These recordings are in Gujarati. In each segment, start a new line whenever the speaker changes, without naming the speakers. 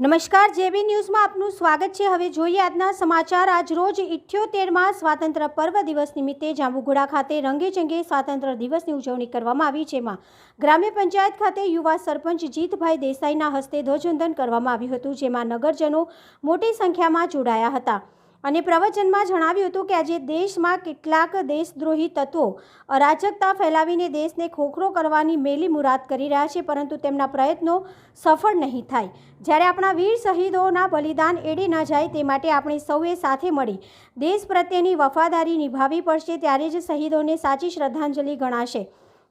નમસ્કાર, જેબી ન્યૂઝમાં આપનું સ્વાગત છે. હવે જોઈએ આજના સમાચાર. આજ રોજ ઇઠ્યોતેરમાં સ્વાતંત્ર્ય પર્વ દિવસ નિમિત્તે જાંબુઘોડા ખાતે રંગેચંગે સ્વાતંત્ર્ય દિવસની ઉજવણી કરવામાં આવી જેમાં ગ્રામ્ય પંચાયત ખાતે યુવા સરપંચ જીતભાઈ દેસાઈના હસ્તે ધ્વજવંદન કરવામાં આવ્યું હતું. જેમાં નગરજનો મોટી સંખ્યામાં જોડાયા હતા. અને પ્રવચનમાં જણાવ્યું હતું કે આજે દેશમાં કેટલાક દેશદ્રોહી તત્વો અરાજકતા ફેલાવીને દેશને ખોખરો કરવાની મેલી મુરાદ કરી રહ્યા છે, પરંતુ તેમના પ્રયત્નો સફળ નહીં થાય. જ્યારે આપણા વીર શહીદોના બલિદાન એડે ન જાય તે માટે આપણે સૌએ સાથે મળી દેશ પ્રત્યેની વફાદારી નિભાવવી પડશે, ત્યારે જ શહીદોને સાચી શ્રદ્ધાંજલિ ગણાશે.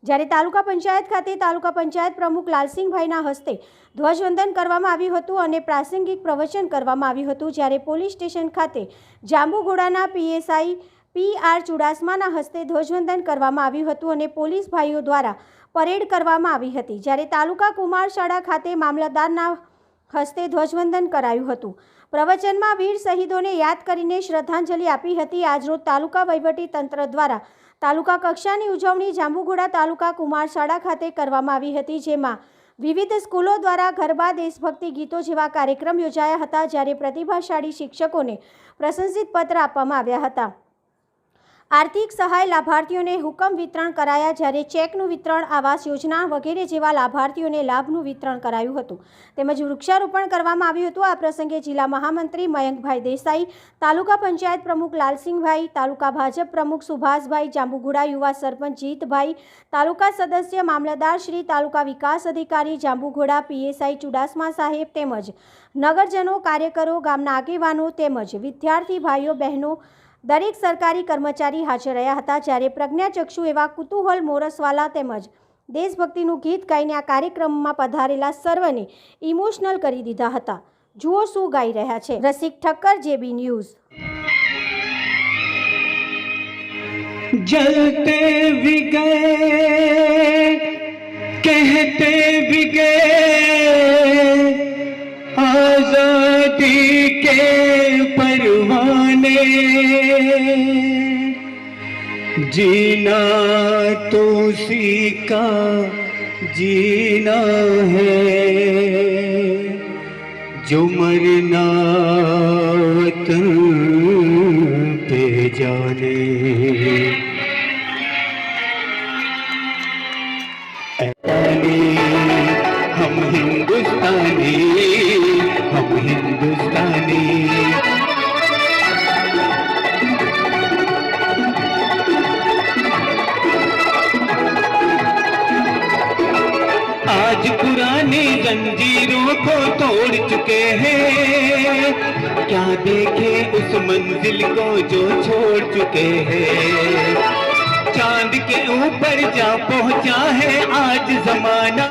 જ્યારે તાલુકા પંચાયત ખાતે તાલુકા પંચાયત પ્રમુખ લાલસિંહભાઈના હસ્તે ધ્વજવંદન કરવામાં આવ્યું હતું અને પ્રાસંગિક પ્રવચન કરવામાં આવ્યું હતું, જ્યારે પોલીસ સ્ટેશન ખાતે જાંબુઘોડાના પીએસઆઈ પી આર ચુડાસમાના હસ્તે ધ્વજવંદન કરવામાં આવ્યું હતું અને પોલીસ ભાઈઓ દ્વારા પરેડ કરવામાં આવી હતી. જ્યારે તાલુકા કુમાર શાળા ખાતે મામલતદારના હસ્તે ધ્વજવંદન કરાયું હતું. પ્રવચનમાં વીર શહીદોને યાદ કરીને શ્રદ્ધાંજલિ આપી હતી આજરોજ તાલુકા વહીવટી તંત્ર દ્વારા. તાલુકા કક્ષાની ઉજવણી જાંબુઘોડા તાલુકા કુમાર શાળા ખાતે કરવામાં આવી હતી, જેમાં વિવિધ સ્કૂલો દ્વારા ગરબા, દેશભક્તિ ગીતો જેવા કાર્યક્રમ યોજાયા હતા, જ્યારે પ્રતિભાશાળી શિક્ષકોને પ્રશંસિત પત્ર આપવામાં આવ્યા હતા. આર્થિક સહાય લાભાર્થીઓને હુકમ વિતરણ કરાયા જ્યારે ચેકનું વિતરણ, આવાસ યોજના વગેરે જેવા લાભાર્થીઓને લાભનું વિતરણ કરાયું હતું. તેમજ વૃક્ષારોપણ કરવામાં આવ્યું હતું. આ પ્રસંગે જિલ્લા મહામંત્રી મયંકભાઈ દેસાઈ, તાલુકા પંચાયત પ્રમુખ લાલસિંહભાઈ, તાલુકા ભાજપ પ્રમુખ સુભાષભાઈ જાંબુઘોડા, યુવા સરપંચ જીતભાઈ, તાલુકા સદસ્ય મામલતદાર શ્રી તાલુકા વિકાસ અધિકારી જાંબુઘોડા, પીએસઆઈ ચુડાસમા સાહેબ તેમજ નગરજનો, કાર્યકરો, ગામના આગેવાનો તેમજ વિદ્યાર્થી ભાઈઓ, બહેનો દરેક સરકારી કર્મચારી હાજર રહ્યા હતા જ્યારે પ્રજ્ઞાચક્ષુ એવા કુતૂહલ મોરસવાલા તેમજ દેશભક્તિનું ગીત ગાઈને આ કાર્યક્રમમાં પધારેલા સર્વને ઇમોશનલ કરી દીધા હતા જુઓ શું ગાઈ રહ્યા છે રસિક ઠક્કર જેબી ન્યૂઝ
जलते भी गए कहते भी गए आजादी के जीना तो उसी का जीना है जो मरना वतन पे जाने हिंदुस्तानी हम को तोड़ चुके हैं क्या देखे उस मंजिल को जो छोड़ चुके हैं चांद के ऊपर जा पहुंचा है आज जमाना